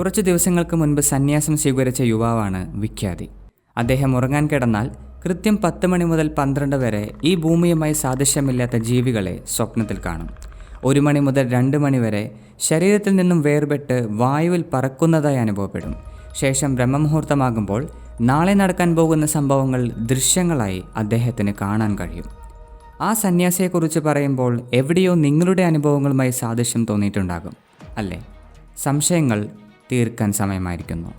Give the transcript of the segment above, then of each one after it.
കുറച്ച് ദിവസങ്ങൾക്ക് മുൻപ് സന്യാസം സ്വീകരിച്ച യുവാവാണ് വിഖ്യാതി. അദ്ദേഹം ഉറങ്ങാൻ കിടന്നാൽ കൃത്യം പത്ത് മണി മുതൽ പന്ത്രണ്ട് വരെ ഈ ഭൂമിയുമായി സാദൃശ്യമില്ലാത്ത ജീവികളെ സ്വപ്നത്തിൽ കാണും. ഒരു മണി മുതൽ രണ്ട് മണി വരെ ശരീരത്തിൽ നിന്നും വേർപെട്ട് വായുവിൽ പറക്കുന്നതായി അനുഭവപ്പെടും. ശേഷം ബ്രഹ്മമുഹൂർത്തമാകുമ്പോൾ നാളെ നടക്കാൻ പോകുന്ന സംഭവങ്ങൾ ദൃശ്യങ്ങളായി അദ്ദേഹത്തിന് കാണാൻ കഴിയും. ആ സന്യാസിയെക്കുറിച്ച് പറയുമ്പോൾ എവിടെയോ നിങ്ങളുടെ അനുഭവങ്ങളുമായി സാദൃശ്യം തോന്നിയിട്ടുണ്ടാകും അല്ലേ? സംശയങ്ങൾ തീർക്കാൻ സമയമായിരിക്കുന്നു.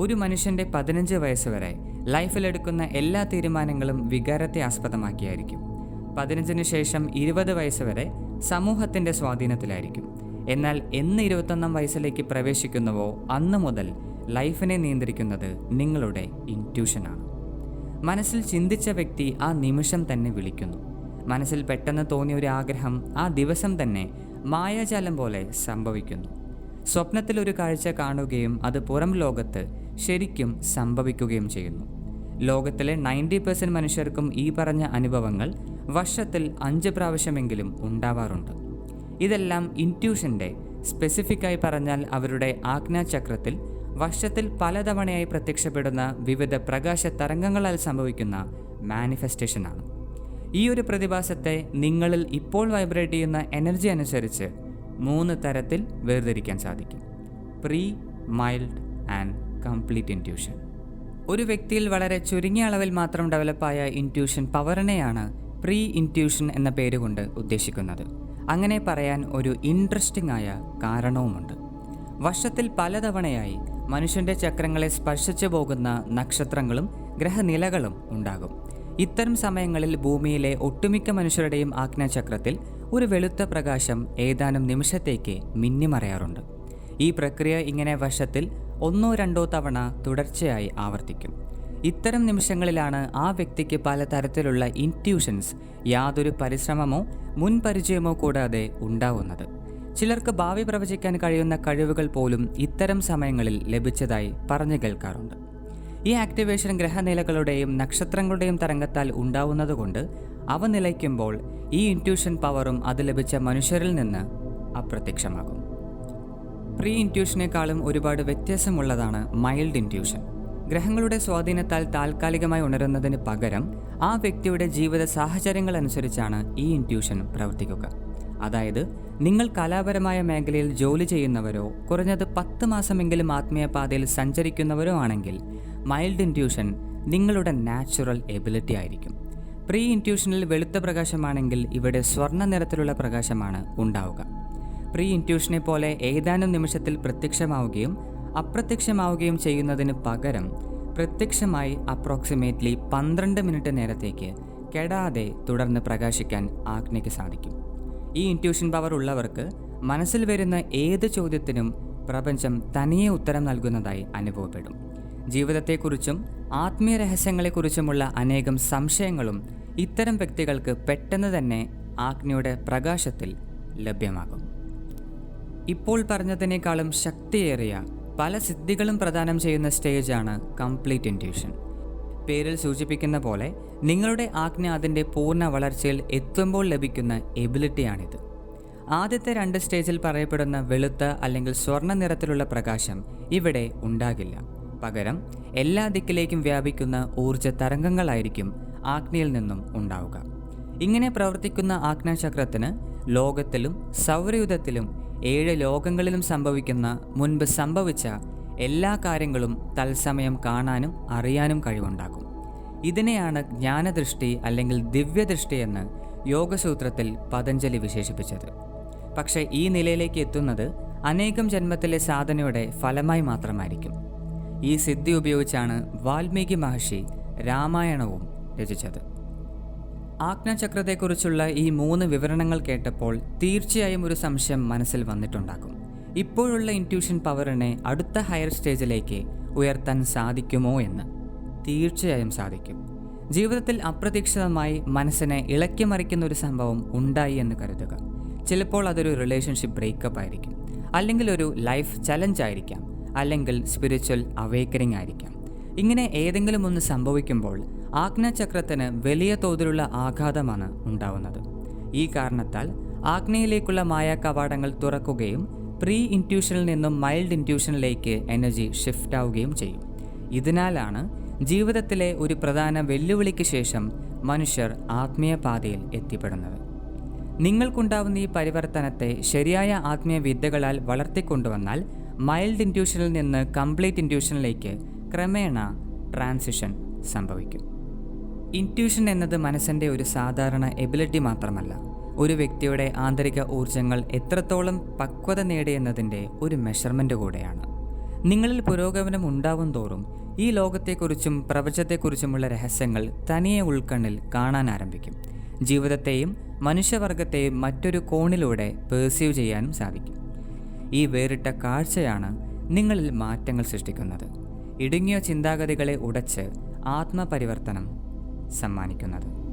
ഒരു മനുഷ്യന്റെ പതിനഞ്ച് വയസ്സ് വരെ ലൈഫിലെടുക്കുന്ന എല്ലാ തീരുമാനങ്ങളും വികാരത്തെ ആസ്പദമാക്കിയായിരിക്കും. പതിനഞ്ചിന് ശേഷം ഇരുപത് വയസ്സ് വരെ സമൂഹത്തിന്റെ സ്വാധീനത്തിലായിരിക്കും. എന്നാൽ എന്ന് ഇരുപത്തൊന്നാം വയസ്സിലേക്ക് പ്രവേശിക്കുന്നുവോ അന്ന് മുതൽ ലൈഫിനെ നിയന്ത്രിക്കുന്നത് നിങ്ങളുടെ ഇന്റ്യൂഷനാണ്. മനസ്സിൽ ചിന്തിച്ച വ്യക്തി ആ നിമിഷം തന്നെ വിളിക്കുന്നു. മനസ്സിൽ പെട്ടെന്ന് തോന്നിയ ഒരു ആഗ്രഹം ആ ദിവസം തന്നെ മായാജാലം പോലെ സംഭവിക്കുന്നു. സ്വപ്നത്തിൽ ഒരു കാഴ്ച കാണുകയും അത് പുറം ലോകത്ത് ശരിക്കും സംഭവിക്കുകയും ചെയ്യുന്നു. ലോകത്തിലെ നയന്റി പെർസെന്റ് മനുഷ്യർക്കും ഈ പറഞ്ഞ അനുഭവങ്ങൾ വർഷത്തിൽ അഞ്ച് പ്രാവശ്യമെങ്കിലും ഉണ്ടാവാറുണ്ട്. ഇതെല്ലാം ഇന്റ്യൂഷന്റെ സ്പെസിഫിക്കായി പറഞ്ഞാൽ അവരുടെ ആജ്ഞാചക്രത്തിൽ വർഷത്തിൽ പലതവണയായി പ്രത്യക്ഷപ്പെടുന്ന വിവിധ പ്രകാശ തരംഗങ്ങളാൽ സംഭവിക്കുന്ന മാനിഫെസ്റ്റേഷനാണ്. ഈ ഒരു പ്രതിഭാസത്തെ നിങ്ങളിൽ ഇപ്പോൾ വൈബ്രേറ്റ് ചെയ്യുന്ന എനർജി അനുസരിച്ച് മൂന്ന് തരത്തിൽ വേർതിരിക്കാൻ സാധിക്കും. Pre mild and complete intuition. ഒരു വ്യക്തിയിൽ വളരെ ചുരുങ്ങിയ അളവിൽ മാത്രം ഡെവലപ്പായ ഇന്റ്യൂഷൻ പവറിനെയാണ് പ്രീ ഇന്റ്യൂഷൻ എന്ന പേരുകൊണ്ട് ഉദ്ദേശിക്കുന്നത്. അങ്ങനെ പറയാൻ ഒരു ഇൻട്രസ്റ്റിംഗ് ആയ കാരണവുമുണ്ട്. വർഷത്തിൽ പലതവണയായി മനുഷ്യന്റെ ചക്രങ്ങളെ സ്പർശിച്ചു പോകുന്ന നക്ഷത്രങ്ങളും ഗ്രഹനിലകളും ഉണ്ടാകും. ഇത്തരം സമയങ്ങളിൽ ഭൂമിയിലെ ഒട്ടുമിക്ക മനുഷ്യരുടെയും ആജ്ഞാചക്രത്തിൽ ഒരു വെളുത്ത പ്രകാശം ഏതാനും നിമിഷത്തേക്ക് മിന്നിമറയാറുണ്ട്. ഈ പ്രക്രിയ ഇങ്ങനെ വർഷത്തിൽ ഒന്നോ രണ്ടോ തവണ തുടർച്ചയായി ആവർത്തിക്കും. ഇത്തരം നിമിഷങ്ങളിലാണ് ആ വ്യക്തിക്ക് പലതരത്തിലുള്ള ഇന്റ്യൂഷൻസ് യാതൊരു പരിശ്രമമോ മുൻപരിചയമോ കൂടാതെ ഉണ്ടാവുന്നത്. ചിലർക്ക് ഭാവി പ്രവചിക്കാൻ കഴിയുന്ന കഴിവുകൾ പോലും ഇത്തരം സമയങ്ങളിൽ ലഭിച്ചതായി പറഞ്ഞു കേൾക്കാറുണ്ട്. ഈ ആക്ടിവേഷൻ ഗ്രഹനിലകളുടെയും നക്ഷത്രങ്ങളുടെയും തരംഗത്താൽ ഉണ്ടാവുന്നതുകൊണ്ട് അവ നിലയ്ക്കുമ്പോൾ ഈ ഇന്റ്യൂഷൻ പവറും അത് ലഭിച്ച മനുഷ്യരിൽ നിന്ന് അപ്രത്യക്ഷമാകും. പ്രീ ഇന്റ്യൂഷനേക്കാളും ഒരുപാട് വ്യത്യാസമുള്ളതാണ് മൈൽഡ് ഇന്റ്യൂഷൻ ഗ്രഹങ്ങളുടെ സ്വാധീനത്താൽ താൽക്കാലികമായി ഉണരുന്നതിന് പകരം ആ വ്യക്തിയുടെ ജീവിത സാഹചര്യങ്ങൾ അനുസരിച്ചാണ് ഈ ഇന്റ്യൂഷൻ പ്രവർത്തിക്കുക. അതായത് നിങ്ങൾ കലാപരമായ മേഖലയിൽ ജോലി ചെയ്യുന്നവരോ കുറഞ്ഞത് പത്ത് മാസമെങ്കിലും ആത്മീയ പാതയിൽ സഞ്ചരിക്കുന്നവരോ ആണെങ്കിൽ മൈൽഡ് ഇന്റ്യൂഷൻ നിങ്ങളുടെ നാച്ചുറൽ എബിലിറ്റി ആയിരിക്കും. പ്രീ ഇന്റ്യൂഷനിൽ വെളുത്ത പ്രകാശമാണെങ്കിൽ ഇവിടെ സ്വർണ നിറത്തിലുള്ള പ്രകാശമാണ് ഉണ്ടാവുക. പ്രീ ഇന്റ്യൂഷനെ പോലെ ഏതാനും നിമിഷത്തിൽ പ്രത്യക്ഷമാവുകയും അപ്രത്യക്ഷമാവുകയും ചെയ്യുന്നതിന് പകരം പ്രത്യക്ഷമായി അപ്രോക്സിമേറ്റ്ലി പന്ത്രണ്ട് മിനിറ്റ് നേരത്തേക്ക് കെടാതെ തുടർന്ന് പ്രകാശിക്കാൻ ആജ്ഞയ്ക്ക് സാധിക്കും. ഈ ഇന്റ്യൂഷൻ പവർ ഉള്ളവർക്ക് മനസ്സിൽ വരുന്ന ഏത് ചോദ്യത്തിനും പ്രപഞ്ചം തനിയെ ഉത്തരം നൽകുന്നതായി അനുഭവപ്പെടും. ജീവിതത്തെക്കുറിച്ചും ആത്മീയ രഹസ്യങ്ങളെക്കുറിച്ചുമുള്ള അനേകം സംശയങ്ങളും ഇത്തരം വ്യക്തികൾക്ക് പെട്ടെന്ന് തന്നെ ആജ്ഞയുടെ പ്രകാശത്തിൽ ലഭ്യമാകും. ഇപ്പോൾ പറഞ്ഞതിനേക്കാളും ശക്തിയേറിയ പല സിദ്ധികളും പ്രദാനം ചെയ്യുന്ന സ്റ്റേജാണ് കംപ്ലീറ്റ് ഇന്റ്യൂഷൻ പേരിൽ സൂചിപ്പിക്കുന്ന പോലെ നിങ്ങളുടെ ആജ്ഞ അതിന്റെ പൂർണ വളർച്ചയിൽ എത്തുമ്പോൾ ലഭിക്കുന്ന എബിലിറ്റിയാണിത്. ആദ്യത്തെ രണ്ട് സ്റ്റേജിൽ പറയപ്പെടുന്ന വെളുത്ത അല്ലെങ്കിൽ സ്വർണ നിറത്തിലുള്ള പ്രകാശം ഇവിടെ ഉണ്ടാകില്ല. പകരം എല്ലാ ദിക്കിലേക്കും വ്യാപിക്കുന്ന ഊർജ തരംഗങ്ങളായിരിക്കും ആജ്ഞയിൽ നിന്നും ഉണ്ടാവുക. ഇങ്ങനെ പ്രവർത്തിക്കുന്ന ആജ്ഞാചക്രത്തിന് ലോകത്തിലും സൗരയുധത്തിലും ഏഴ് ലോകങ്ങളിലും സംഭവിക്കുന്ന മുൻപ് സംഭവിച്ച എല്ലാ കാര്യങ്ങളും തത്സമയം കാണാനും അറിയാനും കഴിവുണ്ടാകും. ഇതിനെയാണ് ജ്ഞാനദൃഷ്ടി അല്ലെങ്കിൽ ദിവ്യദൃഷ്ടി എന്ന് യോഗസൂത്രത്തിൽ പതഞ്ജലി വിശേഷിപ്പിച്ചത്. പക്ഷേ ഈ നിലയിലേക്ക് എത്തുന്നത് അനേകം ജന്മത്തിലെ സാധനയുടെ ഫലമായി മാത്രമായിരിക്കും. ഈ സിദ്ധി ഉപയോഗിച്ചാണ് വാൽമീകി മഹർഷി രാമായണവും രചിച്ചത്. ആജ്ഞാചക്രത്തെക്കുറിച്ചുള്ള ഈ മൂന്ന് വിവരണങ്ങൾ കേട്ടപ്പോൾ തീർച്ചയായും ഒരു സംശയം മനസ്സിൽ വന്നിട്ടുണ്ടാകും. ഇപ്പോഴുള്ള ഇന്റ്യൂഷൻ പവറിനെ അടുത്ത ഹയർ സ്റ്റേജിലേക്ക് ഉയർത്താൻ സാധിക്കുമോ എന്ന് തീർച്ചയായും സാധിക്കും. ജീവിതത്തിൽ അപ്രതീക്ഷിതമായി മനസ്സിനെ ഇളക്കി മറിക്കുന്ന ഒരു സംഭവം ഉണ്ടായി എന്ന് കരുതുക. ചിലപ്പോൾ അതൊരു റിലേഷൻഷിപ്പ് ബ്രേക്കപ്പ് ആയിരിക്കും. അല്ലെങ്കിൽ ഒരു ലൈഫ് ചലഞ്ച് ആയിരിക്കാം. അല്ലെങ്കിൽ സ്പിരിച്വൽ അവേക്കനിങ് ആയിരിക്കാം. ഇങ്ങനെ ഏതെങ്കിലും ഒന്ന് സംഭവിക്കുമ്പോൾ ആജ്ഞാചക്രത്തിന് വലിയ തോതിലുള്ള ആഘാതമാണ് ഉണ്ടാവുന്നത്. ഈ കാരണത്താൽ ആഗ്നയിലേക്കുള്ള കവാടങ്ങൾ തുറക്കുകയും പ്രീ ഇന്റ്യൂഷനിൽ നിന്നും മൈൽഡ് ഇന്റ്യൂഷനിലേക്ക് എനർജി ഷിഫ്റ്റ് ആവുകയും ചെയ്യും. ഇതിനാലാണ് ജീവിതത്തിലെ ഒരു പ്രധാന വെല്ലുവിളിക്ക് ശേഷം മനുഷ്യർ ആത്മീയ പാതയിൽ എത്തിപ്പെടുന്നത്. നിങ്ങൾക്കുണ്ടാവുന്ന ഈ പരിവർത്തനത്തെ ശരിയായ ആത്മീയ വിദ്യകളാൽ വളർത്തിക്കൊണ്ടുവന്നാൽ മൈൽഡ് ഇന്റ്യൂഷനിൽ നിന്ന് കംപ്ലീറ്റ് ഇന്റ്യൂഷനിലേക്ക് ക്രമേണ ട്രാൻസിഷൻ സംഭവിക്കും. ഇന്റ്യൂഷൻ എന്നത് മനസ്സിന്റെ ഒരു സാധാരണ എബിലിറ്റി മാത്രമല്ല. ഒരു വ്യക്തിയുടെ ആന്തരിക ഊർജങ്ങൾ എത്രത്തോളം പക്വത നേടിയെന്നതിന്റെ ഒരു മെഷർമെന്റ് കൂടെയാണ്. നിങ്ങളിൽ പുരോഗമനം ഉണ്ടാവും തോറും ഈ ലോകത്തെക്കുറിച്ചും പ്രപഞ്ചത്തെക്കുറിച്ചുമുള്ള രഹസ്യങ്ങൾ തനിയെ ഉൾക്കണ്ണിൽ കാണാൻ ആരംഭിക്കും. ജീവിതത്തെയും മനുഷ്യവർഗത്തെയും മറ്റൊരു കോണിലൂടെ പേഴ്സീവ് ചെയ്യാനും സാധിക്കും. ഈ വേറിട്ട കാഴ്ചയാണ് നിങ്ങളിൽ മാറ്റങ്ങൾ സൃഷ്ടിക്കുന്നത്. ഇടുങ്ങിയ ചിന്താഗതികളെ ഉടച്ച് ആത്മപരിവർത്തനം സമ്മാനിക്കുന്നത്.